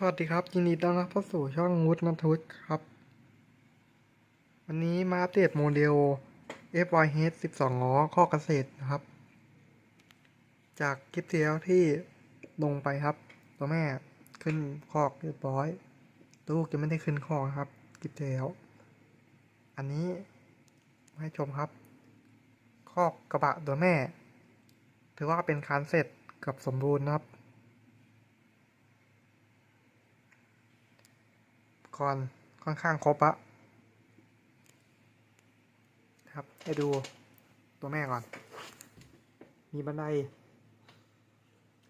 สวัสดีครับ ยินดีต้อนรับเข้าสู่ช่องวุฒนัทวุฒครับ วันนี้มาอัปเดตโมเดล FYH 12 ล้อข้อเกษตรนะครับ จากคลิปที่แล้วที่ลงไปครับ ตัวแม่ขึ้นคอกเรียบร้อย ลูกยังไม่ได้ขึ้นคอกครับคลิปที่แล้ว อันนี้มาให้ชมครับ คอกกระบะตัวแม่ ถือว่าเป็นคานเสร็จกับสมบูรณ์นะครับ ก่อนค่อนข้างครบอะครับให้ดูตัวแม่ก่อน มีบันได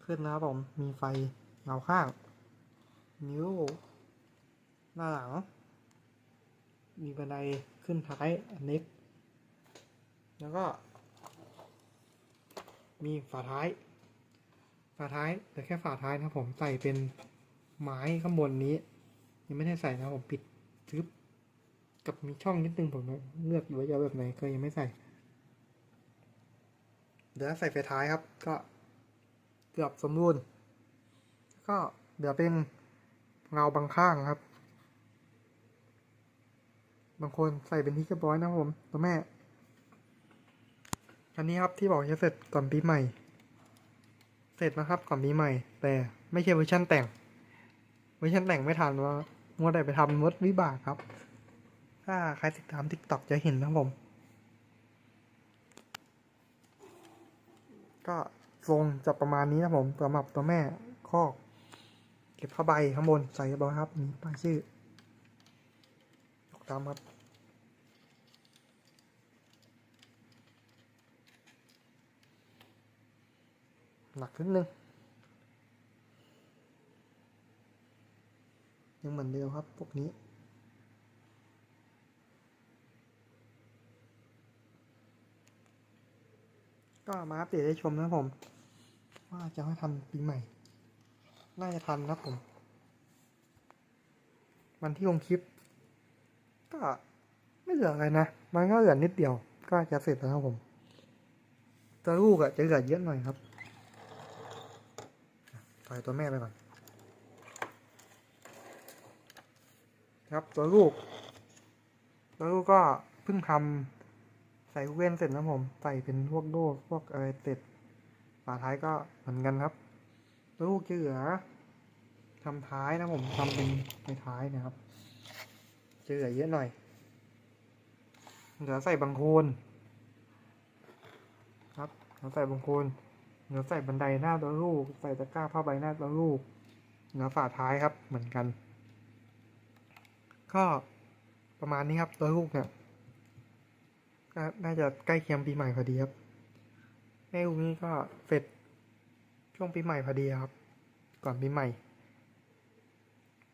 ขึ้นนะครับผม มีไฟเงาข้าง นิ้ว หน้าหลัง มีบันไดขึ้นท้ายอันเล็ก แล้วก็ มีฝาท้าย ฝาท้ายแต่แค่ฝาท้ายนะครับผมใส่เป็นไม้ข้างบนนี้ ยังไม่ได้ใส่นะผมปิดทึบกับมีช่องนิดนึงผมเลือกอยู่ว่าจะแบบไหนก็ยังไม่ใส่ เดี๋ยวใส่ไฟท้ายครับ ก็เกือบสมบูรณ์ก็เดี๋ยวเป็นเงาบางข้างครับ บางคนใส่เป็นที่เรียบร้อยนะผมตัวแม่อันนี้ครับที่บอกจะเสร็จก่อนปีใหม่ เสร็จนะครับก่อนปีใหม่ แต่ไม่ใช่เวอร์ชันแต่ง เวอร์ชันแต่งไม่ทันว่า มัวแต่ไปทำมดวิบากครับ ถ้าใครติดตามทิกตอกจะเห็นนะผม ก็ทรงจะประมาณนี้นะผมสำหรับตัวแม่คอก เก็บผ้าใบข้างบนใส่เรียบร้อครับนี่ป้ายชื่อยกตามครับหนักนิดนึง ยังเหมือนเดิมครับ พวกนี้ ก็มาอัปเดตให้ชมนะผม ว่าจะให้ทันปีใหม่ น่าจะทันนะครับผม วันที่ลงคลิป ก็ไม่เหลืออะไรนะ มันก็เหลือนิดเดียว ก็จะเสร็จแล้วครับผมตัวลูกอะจะเหลือเยอะหน่อยครับปล่อยตัวแม่ไปก่อน ครับตัวลูกตัวลูกก็เพิ่งทำใส่เว้นเสร็จนะผม ใส่เป็นพวกโล่พวกอะไรเสร็จฝาท้ายก็เหมือนกันครับตัวลูกจะเหลือทำท้ายนะผมทำเป็นในท้ายนะครับจะเหลือเยอะหน่อยเหลือใส่บังโคนครับเหลือใส่บังโคนเหลือใส่บันไดหน้าตัวลูก ใส่ตะกร้าผ้าใบหน้าตัวลูกเหลือฝาท้ายครับเหมือนกัน ก็ประมาณนี้ครับตัวลูกเนี่ยน่าจะใกล้เคียงปีใหม่พอดีครับแม่ลูกนี้ก็เสร็จช่วงปีใหม่พอดีครับ ก่อนปีใหม่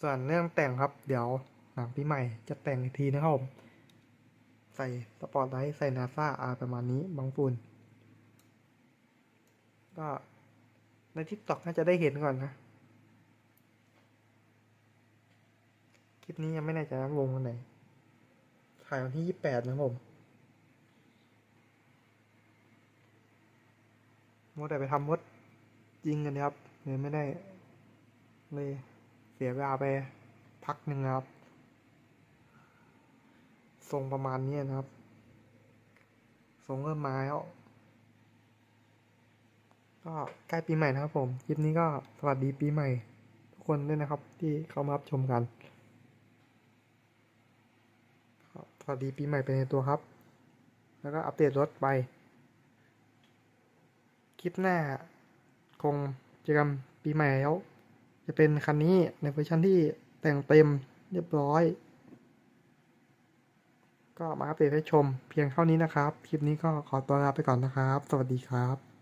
ส่วนเรื่องแต่งครับ เดี๋ยวหลังปีใหม่จะแต่งอีกทีนะครับผมใส่สปอร์ตไลท์ใส่นาซาอาประมาณนี้บางปูนก็ในทิกตอกน่าจะได้เห็นก่อนนะ คลิปนี้ยังไม่แน่ใจว่าลงวันไหนถ่ายวันที่ยี่แปดนะผมมัวแต่ไปทำมดยิงกันนะครับเลยไม่ได้เลยเสียเวลาไปพักหนึ่งครับ ทรงประมาณนี้นะครับ ทรงเริ่มมาแล้วก็ใกล้ปีใหม่นะครับผม คลิปนี้ก็สวัสดีปีใหม่ ทุกคนด้วยนะครับ ที่เข้ามารับชมกัน สวัสดีปีใหม่ไปในตัวครับ แล้วก็อัปเดตรถไป คลิปหน้า คงจอกันปีใหม่แล้ว จะเป็นคันนี้ในเวอร์ชันที่แต่งเต็มเรียบร้อย ก็มาอัปเดตให้ชมเพียงเท่านี้นะครับ คลิปนี้ก็ขอตัวลาไปก่อนนะครับ สวัสดีครับ